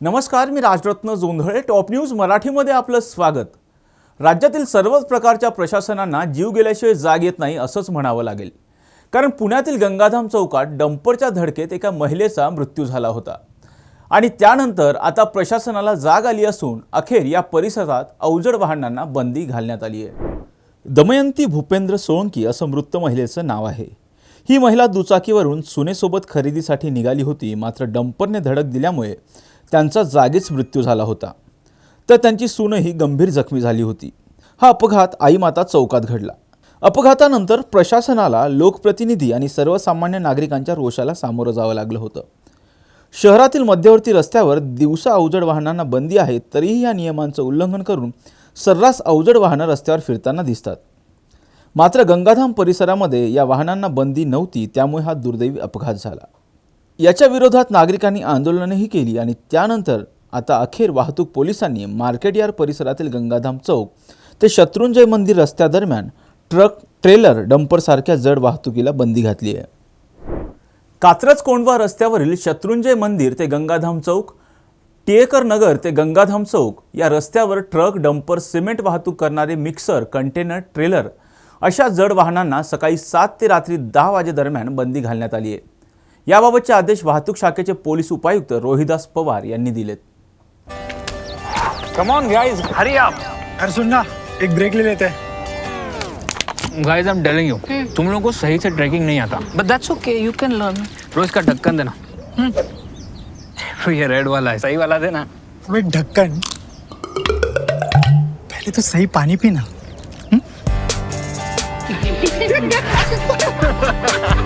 नमस्कार मी Rajratna Jondhale. Top news मराठीमध्ये आपलं स्वागत. राज्यातील सर्वच प्रकारच्या प्रशासनांना जीव गेल्याशिवाय जाग येत नाही असंच म्हणावं लागेल. कारण पुण्यातील गंगाधाम चौकात डंपरच्या धडकेत एका महिलेचा मृत्यू झाला होता. आणि त्यानंतर आता प्रशासनाला जाग आली असून अखेर या परिसरात अवजड वाहनांना बंदी घालण्यात आली आहे. दमयंती भूपेंद्र सोळंकी असं मृत महिलेचं नाव आहे. ही महिला दुचाकीवरून सुनेसोबत खरेदीसाठी निघाली होती मात्र डंपरने धडक दिल्यामुळे त्यांचा जागीच मृत्यू झाला होता. तर त्यांची सूनही गंभीर जखमी झाली होती. हा अपघात आईमाता चौकात घडला. अपघातानंतर प्रशासनाला लोकप्रतिनिधी आणि सर्वसामान्य नागरिकांच्या रोषाला सामोरं जावं लागलं होतं. शहरातील मध्यवर्ती रस्त्यावर दिवसा अवजड वाहनांना बंदी आहे तरीही या नियमांचं उल्लंघन करून सर्रास अवजड वाहनं रस्त्यावर फिरताना दिसतात. मात्र गंगाधाम परिसरामध्ये या वाहनांना बंदी नव्हती त्यामुळे हा दुर्दैवी अपघात झाला. याच्या विरोधात नागरिकांनी आंदोलनही केली आणि त्यानंतर आता अखेर वाहतूक पोलिसांनी मार्केट यार्ड परिसरातील गंगाधाम चौक ते शत्रुंजय मंदिर रस्त्यादरम्यान ट्रक ट्रेलर डंपरसारख्या जड वाहतुकीला बंदी घातली आहे. कात्रज कोंडवा रस्त्यावरील शत्रुंजय मंदिर ते गंगाधाम चौक टिएकर नगर ते गंगाधाम चौक या रस्त्यावर ट्रक डंपर सिमेंट वाहतूक करणारे मिक्सर कंटेनर ट्रेलर अशा जड वाहनांना सकाळी सात ते रात्री दहा वाजेदरम्यान बंदी घालण्यात आली आहे. याबाबतचे आदेश वाहतूक शाखेचे पोलीस उपायुक्त रोहिदास पवार यांनी दिलेत. Come on guys hurry up अरे सुन ना एक ब्रेक ले लेते. हैं guys I am telling you तुम लोगों को सही से ट्रैकिंग नहीं आता. But that's okay, you can learn. रोज का ढक्कन देना. तो ये रेड वाला है. सही वाला देना. अबे ढक्कन पहले तो सही पानी पीना.